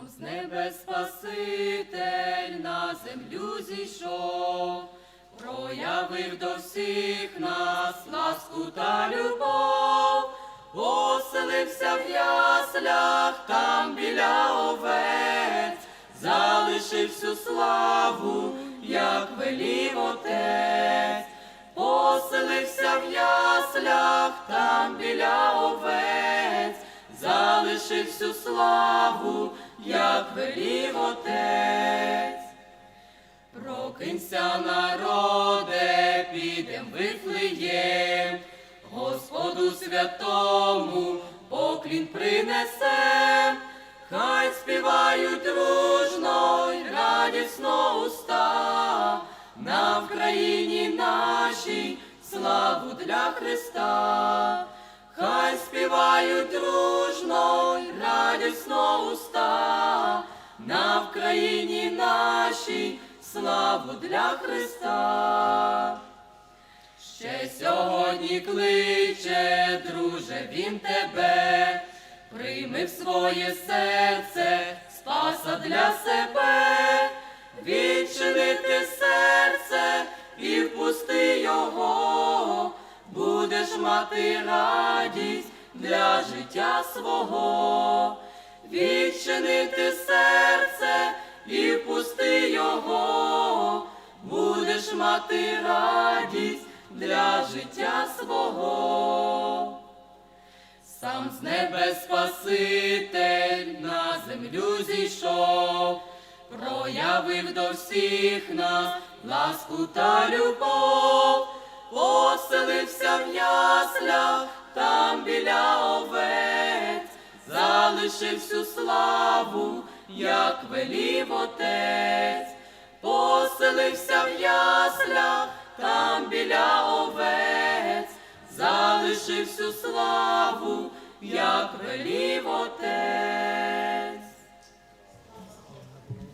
Сам з небес Спаситель на землю зійшов, проявив до всіх нас ласку та любов, поселився в яслях там біля овець, залишив всю славу, як велів отець, поселився в яслях там біля овець, залишив всю славу, як велів отець. Прокинься, народе, підем вифлеєм, Господу святому поклін принесем, хай співають дружно й радісно уста, на Вкраїні нашій славу для Христа. Хай співають дружно радісно уста, на Вкраїні нашій. Славу для Христа. Ще сьогодні кличе, друже, він тебе, прийми в своє серце, спаса для себе, відчинити серце і впусти його, будеш мати радість для життя свого, відчинити серце і впусти його, будеш мати радість для життя свого. Сам з небес Спаситель на землю зійшов, проявив до всіх нас ласку та любов, поселився в яслях залишив всю славу, як велів отець, поселився в яслях там біля овець, залишив всю славу, як велів отець.